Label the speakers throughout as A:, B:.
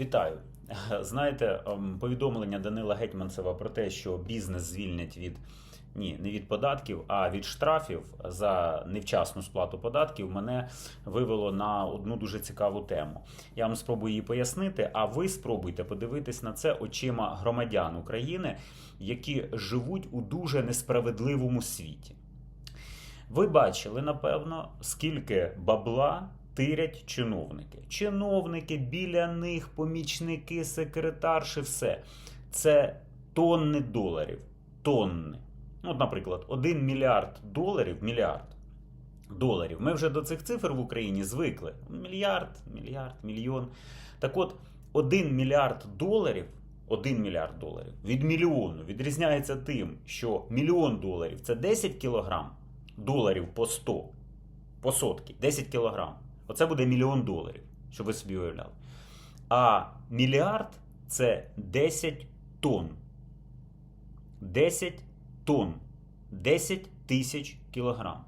A: Вітаю. Знаєте, ем, повідомлення Данила Гетьманцева про те, що бізнес звільнять від ні, не від податків, а від штрафів за невчасну сплату податків, мене вивело на одну дуже цікаву тему. Я вам спробую її пояснити, а ви спробуйте подивитись на це очима громадян України, які живуть у дуже несправедливому світі. Ви бачили, напевно, скільки бабла тирять чиновники. Чиновники біля них, помічники, секретарші, все. Це тонни доларів. Тонни. От, наприклад, 1 мільярд доларів, мільярд доларів. Ми вже до цих цифр в Україні звикли. Мільярд, мільярд, мільйон. Так от, 1 мільярд доларів. 1 мільярд доларів від мільйону відрізняється тим, що мільйон доларів це 10 кілограм доларів по 100, по сотки, 10 кілограм. Оце буде мільйон доларів, щоб ви собі уявляли. А мільярд це 10 тонн. 10 тонн. 10 тисяч кілограм.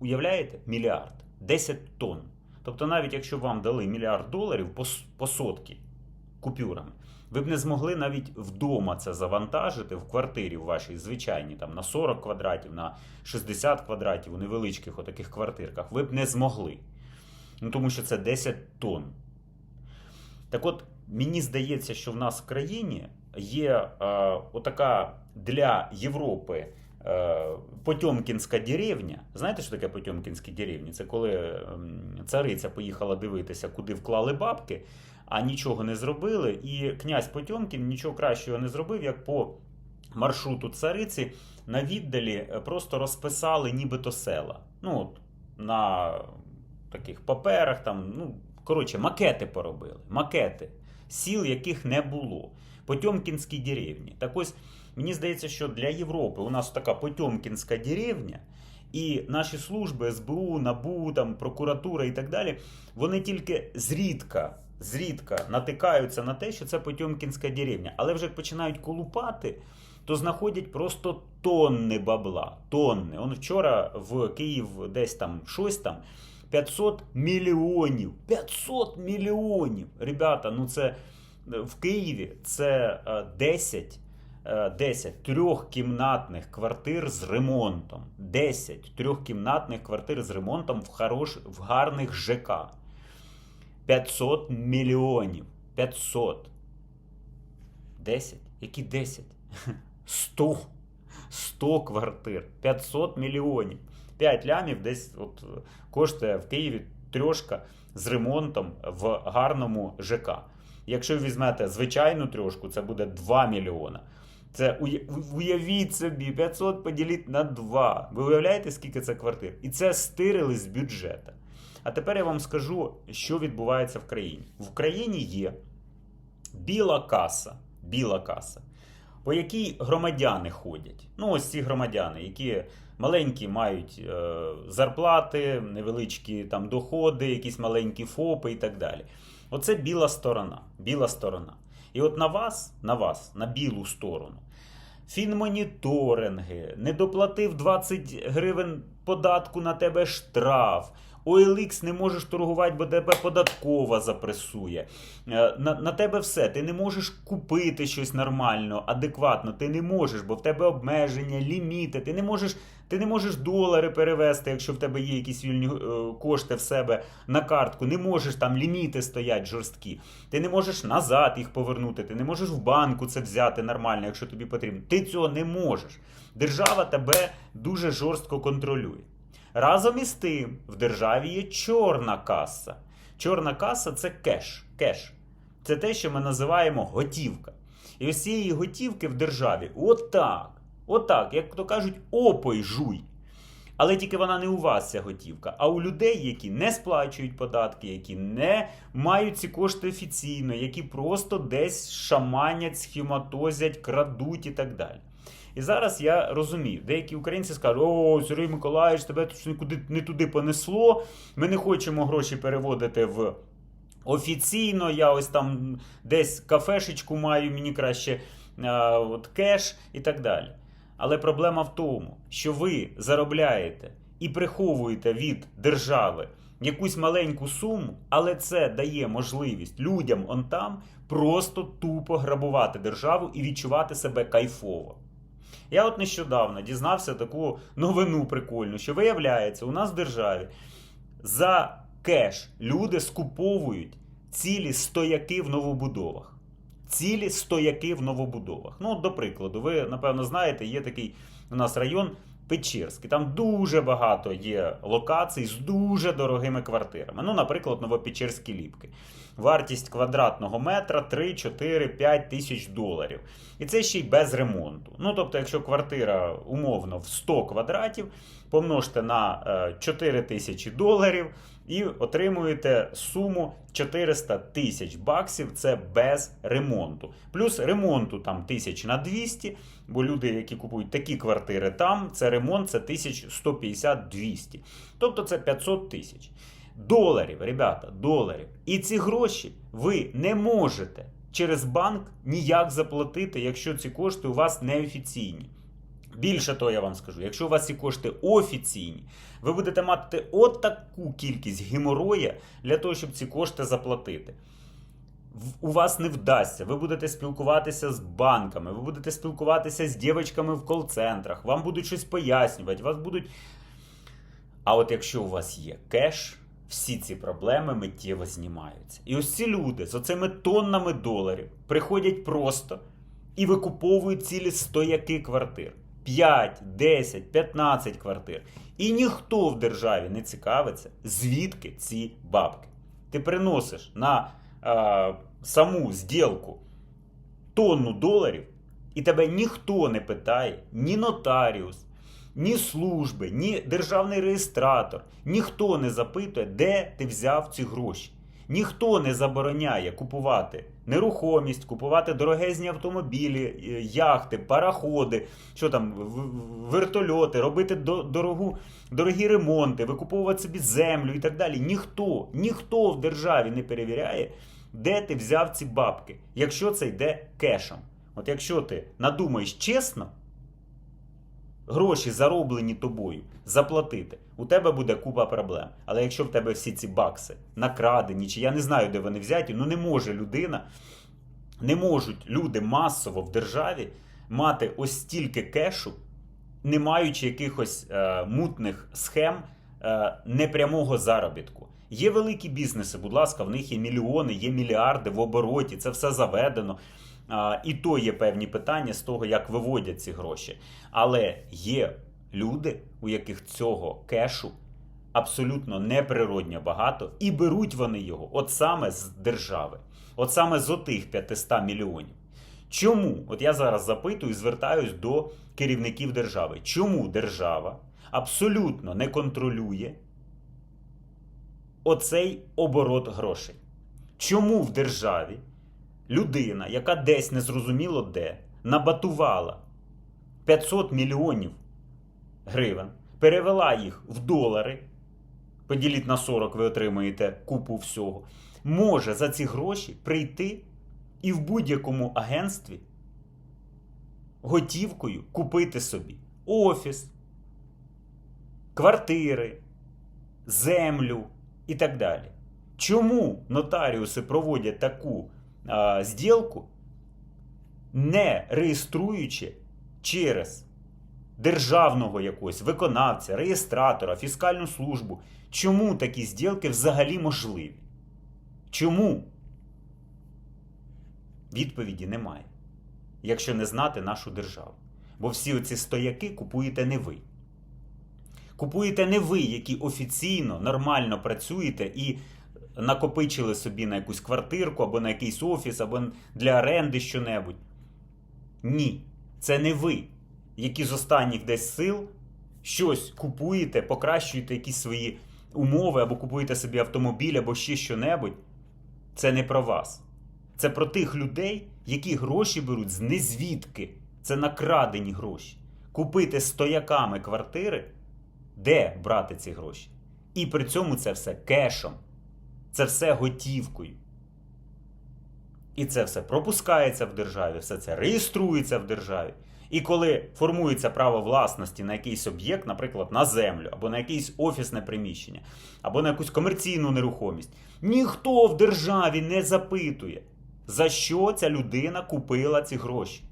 A: Уявляєте? Мільярд. 10 тонн. Тобто, навіть якщо вам дали мільярд доларів по, сотки купюрами, ви б не змогли навіть вдома це завантажити в квартирі в вашій звичайній, там на 40 квадратів, на 60 квадратів у невеличких отаких квартирках. Ви б не змогли. Ну тому що це 10 тонн. Так от, мені здається, що в нас в країні є е, отака для Європи е, Потьомкінська деревня. Знаєте, що таке Потьомкінські деревні? Це коли ем, цариця поїхала дивитися, куди вклали бабки, а нічого не зробили. І князь Потьомкін нічого кращого не зробив, як по маршруту цариці на віддалі е, просто розписали нібито села. Ну, от, на таких паперах, там, ну, коротше, макети поробили. Макети сіл, яких не було. Потьомкінські деревні. Так ось мені здається, що для Європи у нас така Потьомкінська деревня, і наші служби СБУ, НАБУ, там, прокуратура і так далі, вони тільки зрідка, зрідка натикаються на те, що це Потьомкінська деревня. Але вже як починають колупати, то знаходять просто тонни бабла. Тонни. Он вчора в Київ десь там щось там. 500 мільйонів. 500 мільйонів. Ребята, ну це е, в Києві це е, 10, е, 10 трьохкімнатних квартир з ремонтом. 10 трьохкімнатних квартир з ремонтом в, хорош, в гарних ЖК. 500 мільйонів. 500. 10? Які 10? 100. 100 квартир. 500 мільйонів. 5 лямів десь от е, коштує в Києві трьошка з ремонтом в гарному ЖК. Якщо візьмете звичайну трьошку, це буде 2 мільйона. Це уявіть собі, 500 поділіть на 2. Ви уявляєте, скільки це квартир? І це стирили з бюджету. А тепер я вам скажу, що відбувається в країні. В країні є біла каса, біла каса, по якій громадяни ходять. Ну, ось ці громадяни, які маленькі мають е, зарплати, невеличкі там доходи, якісь маленькі ФОПи і так далі. Оце біла сторона. Біла сторона. І от на вас, на вас, на білу сторону, фінмоніторинги, не доплатив 20 гривень податку на тебе штраф. OLX не можеш торгувати, бо тебе податкова запресує. Е, На, на тебе все. Ти не можеш купити щось нормально, адекватно. Ти не можеш, бо в тебе обмеження, ліміти. Ти не можеш, ти не можеш долари перевести, якщо в тебе є якісь вільні е, кошти в себе на картку. Не можеш там ліміти стоять жорсткі. Ти не можеш назад їх повернути. Ти не можеш в банку це взяти нормально, якщо тобі потрібно. Ти цього не можеш. Держава тебе дуже жорстко контролює. Разом із тим, в державі є чорна каса. Чорна каса це кеш. кеш. Це те, що ми називаємо готівка. І ось цієї готівки в державі отак, отак, як то кажуть, опой жуй. Але тільки вона не у вас ця готівка, а у людей, які не сплачують податки, які не мають ці кошти офіційно, які просто десь шаманять, схематозять, крадуть і так далі. І зараз я розумію, деякі українці скажуть: о, Сергій Миколаївич, тебе тут нікуди не туди понесло. Ми не хочемо гроші переводити в офіційно. Я ось там десь кафешечку маю, мені краще а, от, кеш і так далі. Але проблема в тому, що ви заробляєте і приховуєте від держави якусь маленьку суму, але це дає можливість людям он там просто тупо грабувати державу і відчувати себе кайфово. Я от нещодавно дізнався таку новину прикольну, що виявляється, у нас в державі за кеш люди скуповують цілі стояки в новобудовах. Цілі стояки в новобудовах. Ну, от, до прикладу, ви, напевно, знаєте, є такий у нас район Печерський. Там дуже багато є локацій з дуже дорогими квартирами. Ну, наприклад, Новопечерські ліпки. Вартість квадратного метра 3, 4, 5 тисяч доларів. І це ще й без ремонту. Ну, тобто, якщо квартира умовно в 100 квадратів, помножте на е, 4 тисячі доларів і отримуєте суму 400 тисяч баксів. Це без ремонту. Плюс ремонту там тисяч на 200, бо люди, які купують такі квартири там, це ремонт це 1150-200. Тобто це 500 тисяч. Доларів, ребята, доларів. І ці гроші ви не можете через банк ніяк заплатити, якщо ці кошти у вас неофіційні. Більше того, я вам скажу, якщо у вас ці кошти офіційні, ви будете мати от таку кількість геморроя для того, щоб ці кошти заплатити. У вас не вдасться. Ви будете спілкуватися з банками, ви будете спілкуватися з дівчатками в кол-центрах, вам будуть щось пояснювати, вас будуть. А от якщо у вас є кеш, всі ці проблеми миттєво знімаються. І ось ці люди з оцими тоннами доларів приходять просто і викуповують цілі стояки квартир. 5, 10, 15 квартир. І ніхто в державі не цікавиться, звідки ці бабки. Ти приносиш на е, саму зділку тонну доларів, і тебе ніхто не питає, ні нотаріус, ні служби, ні державний реєстратор, ніхто не запитує, де ти взяв ці гроші. Ніхто не забороняє купувати нерухомість, купувати дорогезні автомобілі, е, яхти, параходи, що там, вертольоти, робити дорогу, дорогі ремонти, викуповувати собі землю і так далі. Ніхто, ніхто в державі не перевіряє, де ти взяв ці бабки, якщо це йде кешем. От якщо ти надумаєш чесно, гроші зароблені тобою заплатити, у тебе буде купа проблем. Але якщо в тебе всі ці бакси накрадені, чи я не знаю, де вони взяті, ну не може людина, не можуть люди масово в державі мати ось стільки кешу, не маючи якихось е, мутних схем е, непрямого заробітку. Є великі бізнеси, будь ласка, в них є мільйони, є мільярди в обороті, це все заведено. І то є певні питання з того, як виводять ці гроші. Але є люди, у яких цього кешу абсолютно неприродньо багато, і беруть вони його от саме з держави, от саме з отих 500 мільйонів. Чому? От я зараз запитую і звертаюсь до керівників держави. Чому держава абсолютно не контролює оцей оборот грошей? Чому в державі людина, яка десь незрозуміло де, набатувала 500 мільйонів гривень, перевела їх в долари, поділіть на 40, ви отримаєте купу всього, може за ці гроші прийти і в будь-якому агентстві готівкою купити собі офіс, квартири, землю і так далі. Чому нотаріуси проводять таку а, зділку, не реєструючи через державного якогось виконавця, реєстратора, фіскальну службу? Чому такі зділки взагалі можливі? Чому? Відповіді немає, якщо не знати нашу державу. Бо всі оці стояки купуєте не ви. Купуєте не ви, які офіційно, нормально працюєте і накопичили собі на якусь квартирку або на якийсь офіс, або для оренди щонебудь. Ні, це не ви, які з останніх десь сил щось купуєте, покращуєте якісь свої умови, або купуєте собі автомобіль, або ще щонебудь. Це не про вас. Це про тих людей, які гроші беруть з незвідки. Це накрадені гроші. Купити стояками квартири, де брати ці гроші? І при цьому це все кешом. Це все готівкою. І це все пропускається в державі, все це реєструється в державі. І коли формується право власності на якийсь об'єкт, наприклад, на землю, або на якесь офісне приміщення, або на якусь комерційну нерухомість, ніхто в державі не запитує, за що ця людина купила ці гроші.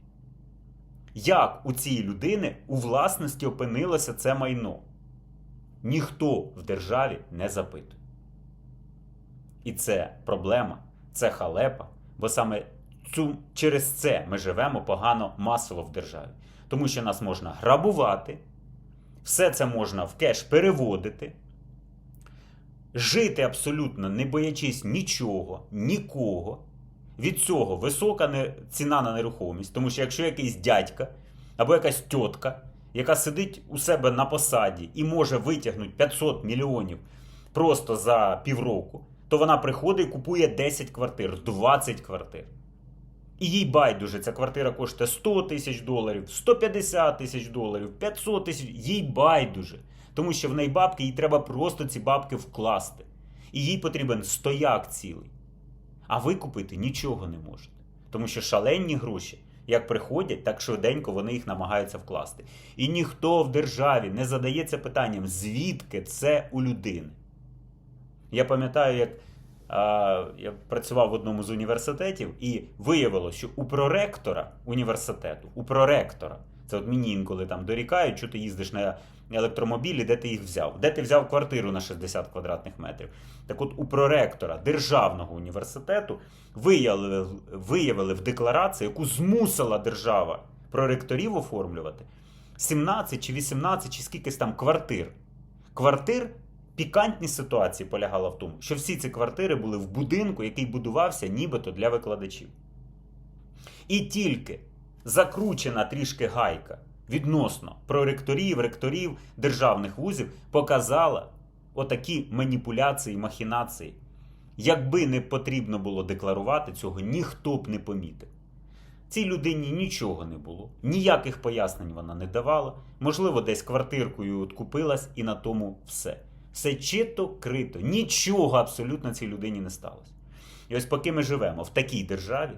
A: Як у цієї людини у власності опинилося це майно? Ніхто в державі не запитує. І це проблема, це халепа, бо саме цю, через це ми живемо погано масово в державі. Тому що нас можна грабувати, все це можна в кеш переводити, жити абсолютно не боячись нічого, нікого. Від цього висока ціна на нерухомість, тому що якщо якийсь дядька або якась тітка, яка сидить у себе на посаді і може витягнути 500 мільйонів просто за півроку, то вона приходить і купує 10 квартир, 20 квартир. І їй байдуже, ця квартира коштує 100 тисяч доларів, 150 тисяч доларів, 500 тисяч. Їй байдуже. Тому що в неї бабки, їй треба просто ці бабки вкласти. І їй потрібен стояк цілий. А ви купити нічого не можете. Тому що шалені гроші, як приходять, так швиденько вони їх намагаються вкласти. І ніхто в державі не задається питанням, звідки це у людини. Я пам'ятаю, як я працював в одному з університетів, і виявилося, що у проректора університету, у проректора, це от мені інколи там дорікають, що ти їздиш на електромобілі, де ти їх взяв, де ти взяв квартиру на 60 квадратних метрів. Так от у проректора державного університету виявили, виявили в декларації, яку змусила держава проректорів оформлювати 17 чи 18 чи скількись там квартир. Квартир Пікантність ситуації полягала в тому, що всі ці квартири були в будинку, який будувався нібито для викладачів. І тільки закручена трішки гайка відносно проректорів, ректорів державних вузів показала отакі маніпуляції, махінації. Якби не потрібно було декларувати цього, ніхто б не помітив. Цій людині нічого не було, ніяких пояснень вона не давала. Можливо, десь квартиркою купилась і на тому все. Все чито крито, нічого абсолютно цій людині не сталося. І ось поки ми живемо в такій державі,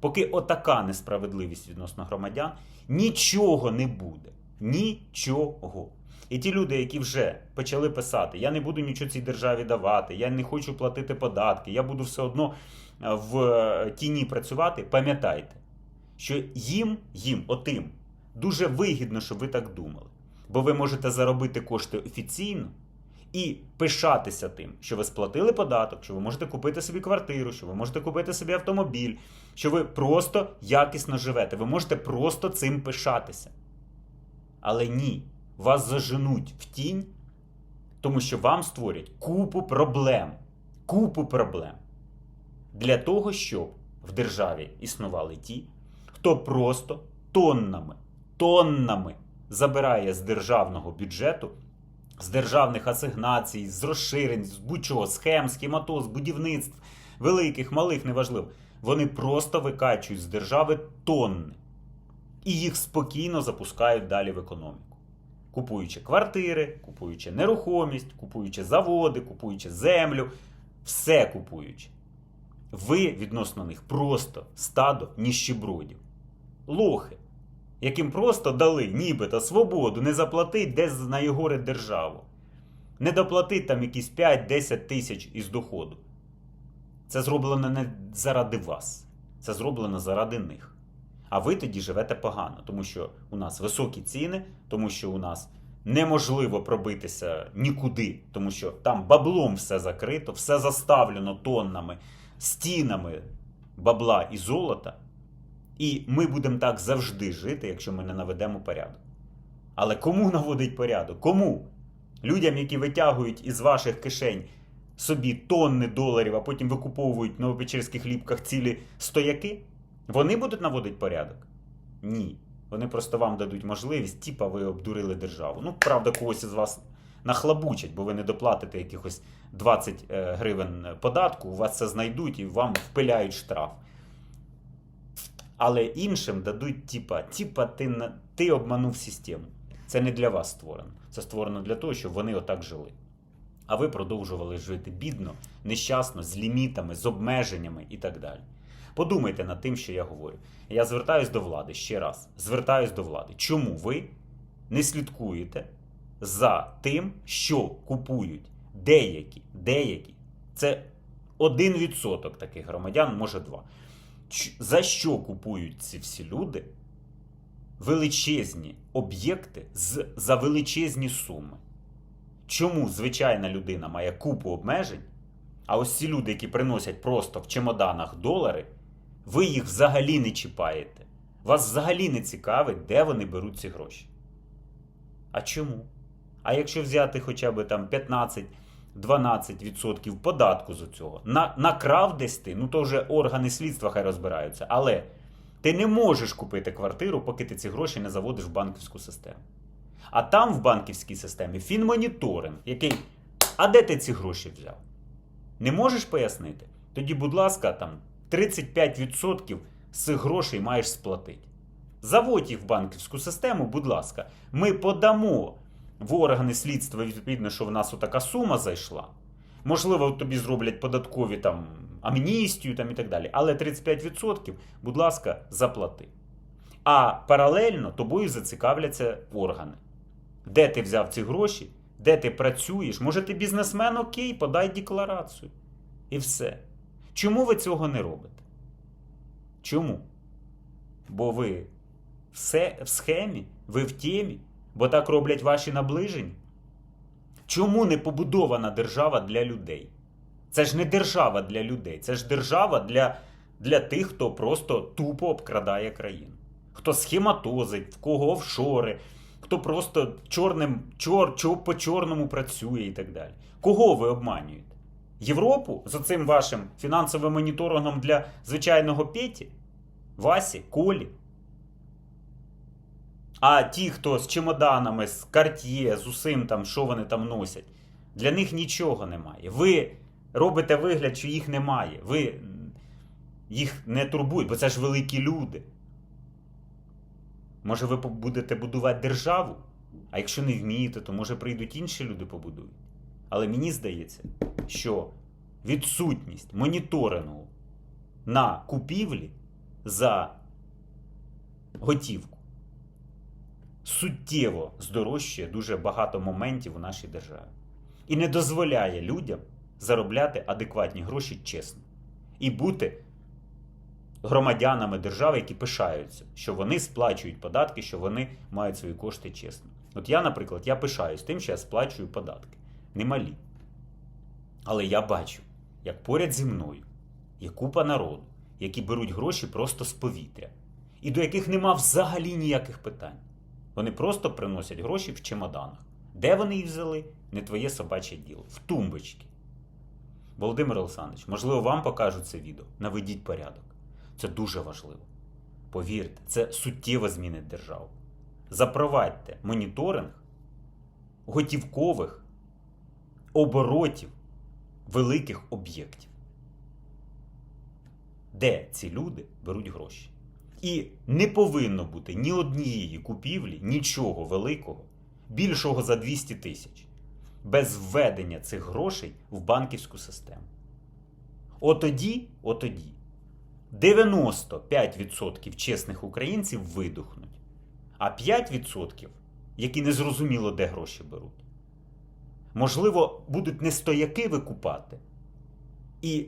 A: поки отака несправедливість відносно громадян, нічого не буде. Нічого. І ті люди, які вже почали писати, я не буду нічого цій державі давати, я не хочу платити податки, я буду все одно е, в е, тіні працювати, пам'ятайте, що їм, їм, отим, дуже вигідно, щоб ви так думали. Бо ви можете заробити кошти офіційно і пишатися тим, що ви сплатили податок, що ви можете купити собі квартиру, що ви можете купити собі автомобіль, що ви просто якісно живете. Ви можете просто цим пишатися. Але ні, вас заженуть в тінь, тому що вам створять купу проблем. Купу проблем. Для того, щоб в державі існували ті, хто просто тоннами, тоннами забирає з державного бюджету з державних асигнацій, з розширень, з будь-чого, схем, схематоз, будівництв, великих, малих, неважливо. Вони просто викачують з держави тонни. І їх спокійно запускають далі в економіку. Купуючи квартири, купуючи нерухомість, купуючи заводи, купуючи землю, все купуючи. Ви відносно них просто стадо ніщебродів. Лохи яким просто дали нібито свободу не заплатить десь на Єгоре державу. Не доплатить там якісь 5-10 тисяч із доходу. Це зроблено не заради вас, це зроблено заради них. А ви тоді живете погано, тому що у нас високі ціни, тому що у нас неможливо пробитися нікуди, тому що там баблом все закрито, все заставлено тоннами, стінами бабла і золота. І ми будемо так завжди жити, якщо ми не наведемо порядок. Але кому наводить порядок? Кому? Людям, які витягують із ваших кишень собі тонни доларів, а потім викуповують в новопечерських ліпках цілі стояки, вони будуть наводити порядок? Ні. Вони просто вам дадуть можливість, типа ви обдурили державу. Ну, правда, когось із вас нахлабучать, бо ви не доплатите якихось 20 е, гривень податку, у вас це знайдуть і вам впиляють штраф. Але іншим дадуть, типа, типа, ти ти обманув систему. Це не для вас створено. Це створено для того, щоб вони отак жили. А ви продовжували жити бідно, нещасно, з лімітами, з обмеженнями і так далі. Подумайте над тим, що я говорю. Я звертаюсь до влади ще раз. Звертаюсь до влади. Чому ви не слідкуєте за тим, що купують деякі, деякі, це 1% таких громадян, може 2. За що купують ці всі люди величезні об'єкти за величезні суми? Чому звичайна людина має купу обмежень, а ось ці люди, які приносять просто в чемоданах долари, ви їх взагалі не чіпаєте. Вас взагалі не цікавить, де вони беруть ці гроші. А чому? А якщо взяти хоча б там 15-12% податку з цього, на, накрав десь ти, ну то вже органи слідства хай розбираються. Але ти не можеш купити квартиру, поки ти ці гроші не заводиш в банківську систему. А там в банківській системі фінмоніторинг, який. А де ти ці гроші взяв? Не можеш пояснити? Тоді, будь ласка, там 35% з цих грошей маєш сплатити. Заводь їх в банківську систему, будь ласка, ми подамо в органи слідства відповідно, що в нас отака сума зайшла. Можливо, тобі зроблять податкові там амністію там, і так далі. Але 35%, будь ласка, заплати. А паралельно тобою зацікавляться органи. Де ти взяв ці гроші, де ти працюєш? Може, ти бізнесмен, окей, подай декларацію. І все. Чому ви цього не робите? Чому? Бо ви все в схемі, ви в темі, бо так роблять ваші наближені. Чому не побудована держава для людей? Це ж не держава для людей, це ж держава для, для тих, хто просто тупо обкрадає країну. Хто схематозить, в кого офшори, хто просто чорним, чор, чор, по чорному працює і так далі. Кого ви обманюєте? Європу з цим вашим фінансовим моніторингом для звичайного Петі? Васі, Колі? А ті, хто з чемоданами, з карт'є, з усім там, що вони там носять, для них нічого немає. Ви робите вигляд, що їх немає. Ви їх не турбують, бо це ж великі люди. Може, ви будете будувати державу? А якщо не вмієте, то може прийдуть інші люди побудують. Але мені здається, що відсутність моніторингу на купівлі за готівку суттєво здорожчує дуже багато моментів у нашій державі. І не дозволяє людям заробляти адекватні гроші чесно. І бути громадянами держави, які пишаються, що вони сплачують податки, що вони мають свої кошти чесно. От я, наприклад, я пишаюсь тим, що я сплачую податки. Немалі. Але я бачу, як поряд зі мною є купа народу, які беруть гроші просто з повітря, і до яких нема взагалі ніяких питань. Вони просто приносять гроші в чемоданах. Де вони їх взяли, не твоє собаче діло. В тумбочки. Володимир Олександрович, можливо, вам покажуть це відео. Наведіть порядок. Це дуже важливо. Повірте, це суттєво змінить державу. Запровадьте моніторинг готівкових оборотів великих об'єктів. Де ці люди беруть гроші? І не повинно бути ні однієї купівлі, нічого великого, більшого за 200 тисяч, без введення цих грошей в банківську систему. Отоді, отоді 95% чесних українців видухнуть, а 5%, які не зрозуміло, де гроші беруть, можливо, будуть не стояки викупати і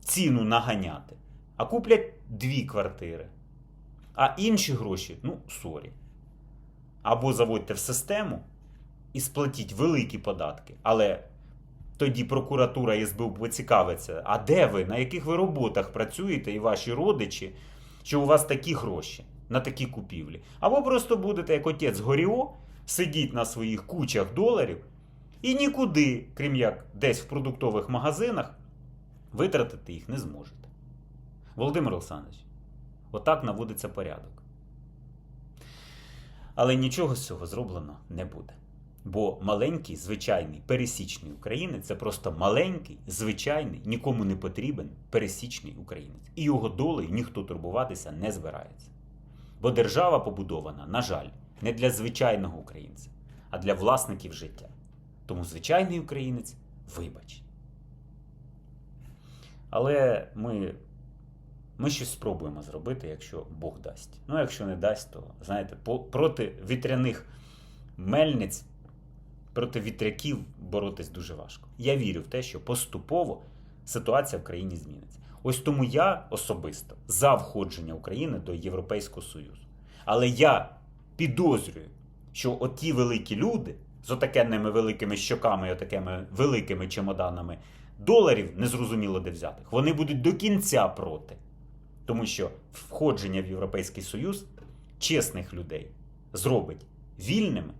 A: ціну наганяти, а куплять дві квартири. А інші гроші, ну, сорі. Або заводьте в систему і сплатіть великі податки. Але тоді прокуратура і СБУ поцікавиться, а де ви, на яких ви роботах працюєте і ваші родичі, що у вас такі гроші на такі купівлі. Або просто будете, як отець Горіо, сидіть на своїх кучах доларів і нікуди, крім як десь в продуктових магазинах, витратити їх не зможете. Володимир Олександрович, отак наводиться порядок. Але нічого з цього зроблено не буде. Бо маленький, звичайний, пересічний українець це просто маленький, звичайний, нікому не потрібен пересічний українець. І його долею ніхто турбуватися не збирається. Бо держава побудована, на жаль, не для звичайного українця, а для власників життя. Тому звичайний українець вибач. Але ми Ми щось спробуємо зробити, якщо Бог дасть. Ну, якщо не дасть, то знаєте, по- проти вітряних мельниць, проти вітряків боротись дуже важко. Я вірю в те, що поступово ситуація в країні зміниться. Ось тому я особисто за входження України до Європейського Союзу. Але я підозрюю, що оті великі люди з отакенними великими щоками і отакими великими чемоданами доларів, незрозуміло де взятих, вони будуть до кінця проти. Тому що входження в Європейський Союз чесних людей зробить вільними,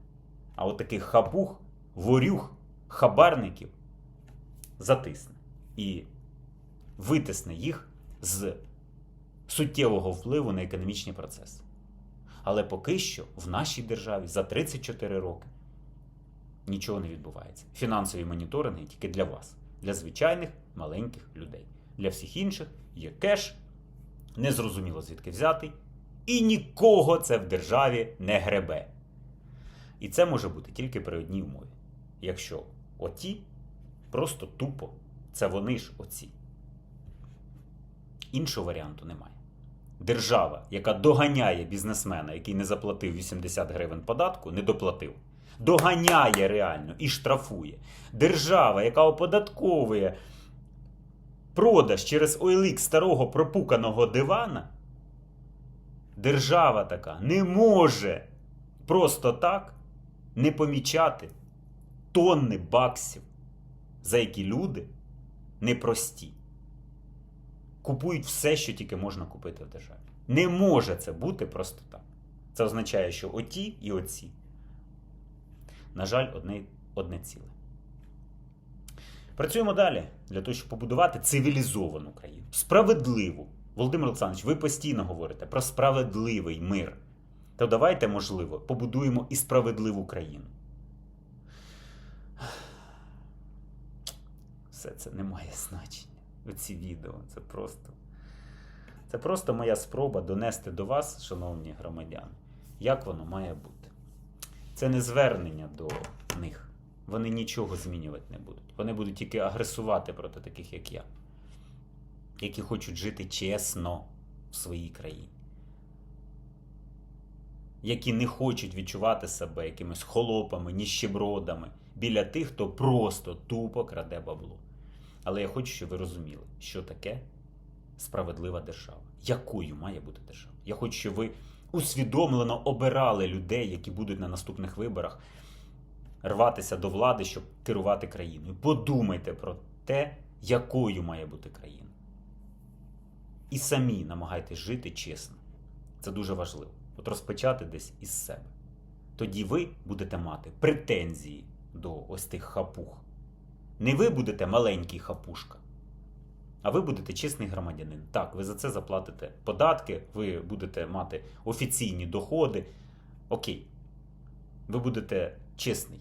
A: а от таких хабух, ворюг, хабарників затисне і витисне їх з суттєвого впливу на економічні процеси. Але поки що в нашій державі за 34 роки нічого не відбувається. Фінансові моніторинги тільки для вас, для звичайних маленьких людей. Для всіх інших є кеш, незрозуміло звідки взятий, і нікого це в державі не гребе. І це може бути тільки при одній умові. Якщо оті просто тупо, це вони ж оці. Іншого варіанту немає. Держава, яка доганяє бізнесмена, який не заплатив 80 гривень податку, не доплатив. Доганяє реально і штрафує. Держава, яка оподатковує продаж через OLX старого пропуканого дивана, держава така не може просто так не помічати тонни баксів, за які люди непрості. Купують все, що тільки можна купити в державі. Не може це бути просто так. Це означає, що оті і оці, на жаль, одне, одне ціле. Працюємо далі для того, щоб побудувати цивілізовану країну, справедливу. Володимир Олександрович, ви постійно говорите про справедливий мир. То давайте, можливо, побудуємо і справедливу країну. Все це не має значення. Оці відео. Це просто. Це просто моя спроба донести до вас, шановні громадяни, як воно має бути. Це не звернення до них. Вони нічого змінювати не будуть. Вони будуть тільки агресувати проти таких, як я, які хочуть жити чесно в своїй країні, які не хочуть відчувати себе якимись холопами, ніщебродами біля тих, хто просто тупо краде бабло. Але я хочу, щоб ви розуміли, що таке справедлива держава. Якою має бути держава? Я хочу, щоб ви усвідомлено обирали людей, які будуть на наступних виборах рватися до влади, щоб керувати країною. Подумайте про те, якою має бути країна. І самі намагайтесь жити чесно. Це дуже важливо. От розпочати десь із себе. Тоді ви будете мати претензії до ось тих хапух. Не ви будете маленький хапушка, а ви будете чесний громадянин. Так, ви за це заплатите податки, ви будете мати офіційні доходи. Окей, ви будете чесний.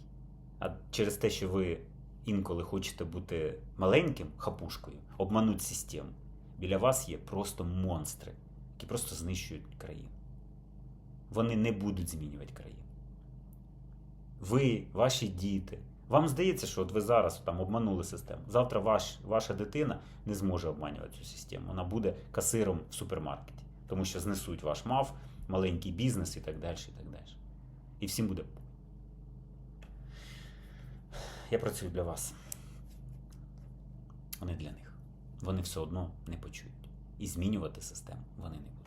A: А через те, що ви інколи хочете бути маленьким хапушкою, обмануть систему. Біля вас є просто монстри, які просто знищують країну. Вони не будуть змінювати країну. Ви, ваші діти. Вам здається, що от ви зараз там обманули систему. Завтра ваш, ваша дитина не зможе обманювати цю систему. Вона буде касиром в супермаркеті, тому що знесуть ваш мав, маленький бізнес і так далі. І так далі. І всім буде. Я працюю для вас. А не для них. Вони все одно не почують. І змінювати систему вони не будуть.